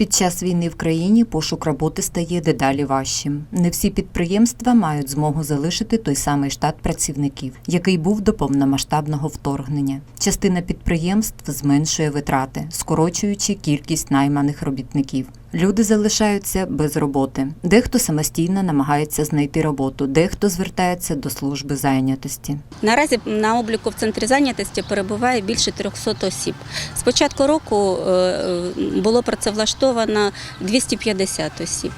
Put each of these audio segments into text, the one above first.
Під час війни в країні пошук роботи стає дедалі важчим. Не всі підприємства мають змогу залишити той самий штат працівників, який був до повномасштабного вторгнення. Частина підприємств зменшує витрати, скорочуючи кількість найманих робітників. Люди залишаються без роботи. Дехто самостійно намагається знайти роботу, дехто звертається до служби зайнятості. Наразі на обліку в центрі зайнятості перебуває більше 300 осіб. З початку року е, е, було працевлаштовано 250 осіб.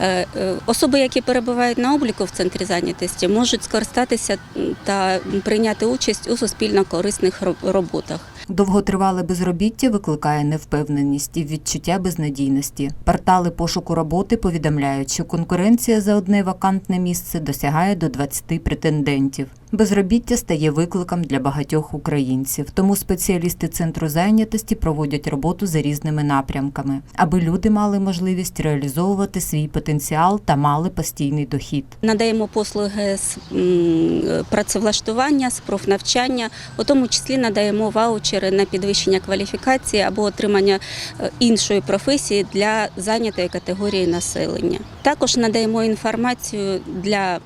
Е, Особи, які перебувають на обліку в центрі зайнятості, можуть скористатися та прийняти участь у суспільно-корисних роботах. Довготривале безробіття викликає невпевненість і відчуття безнадійності. Портали пошуку роботи повідомляють, що конкуренція за одне вакантне місце досягає до 20 претендентів. Безробіття стає викликом для багатьох українців, тому спеціалісти центру зайнятості проводять роботу за різними напрямками, аби люди мали можливість реалізовувати свій потенціал та мали постійний дохід. Надаємо послуги з працевлаштування, з профнавчання, у тому числі надаємо ваучери на підвищення кваліфікації або отримання е, іншої професії для зайнятої категорії населення. Також надаємо інформацію для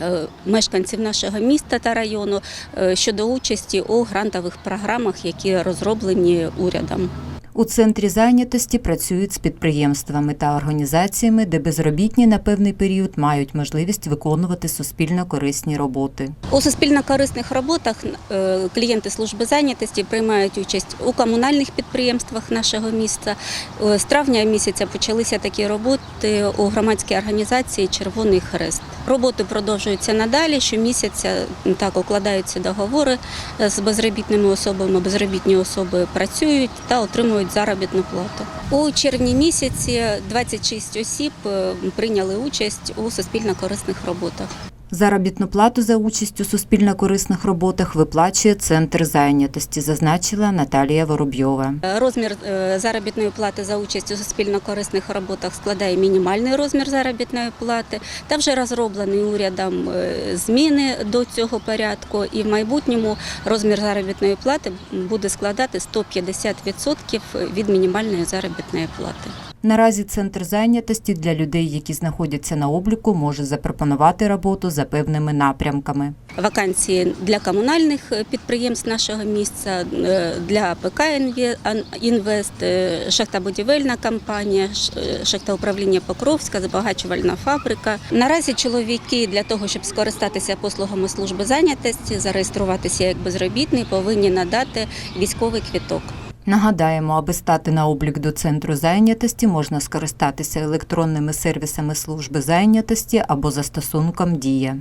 е, мешканців нашого міста та району е, щодо участі у грантових програмах, які розроблені урядом. У центрі зайнятості працюють з підприємствами та організаціями, де безробітні на певний період мають можливість виконувати суспільно корисні роботи. У суспільно-корисних роботах е, клієнти служби зайнятості приймають участь у комунальних підприємствах нашого міста. Е, З травня місяця почалися такі роботи у громадській організації Червоний Хрест. Роботи продовжуються надалі. Щомісяця так укладаються договори е, з безробітними особами. Безробітні особи працюють та отримують заробітну плату. У червні місяці 26 осіб е, прийняли участь у суспільно-корисних роботах. Заробітну плату за участь у суспільно-корисних роботах виплачує центр зайнятості, зазначила Наталія Воробйова. Розмір е, заробітної плати за участь у суспільно-корисних роботах складає мінімальний розмір заробітної плати. Та вже розроблені урядом е, зміни до цього порядку, і в майбутньому розмір заробітної плати буде складати 150% від мінімальної заробітної плати. Наразі центр зайнятості для людей, які знаходяться на обліку, може запропонувати роботу за певними напрямками. Вакансії для комунальних підприємств нашого місця, е, для ПК «Інве- Ан- Інвест, е, шахтобудівельна компанія, е, шахтоуправління Покровська, збагачувальна фабрика. Наразі чоловіки для того, щоб скористатися послугами служби зайнятості, зареєструватися як безробітний, повинні надати військовий квіток. Нагадаємо, аби стати на облік до центру зайнятості, можна скористатися електронними сервісами служби зайнятості або застосунком Дія.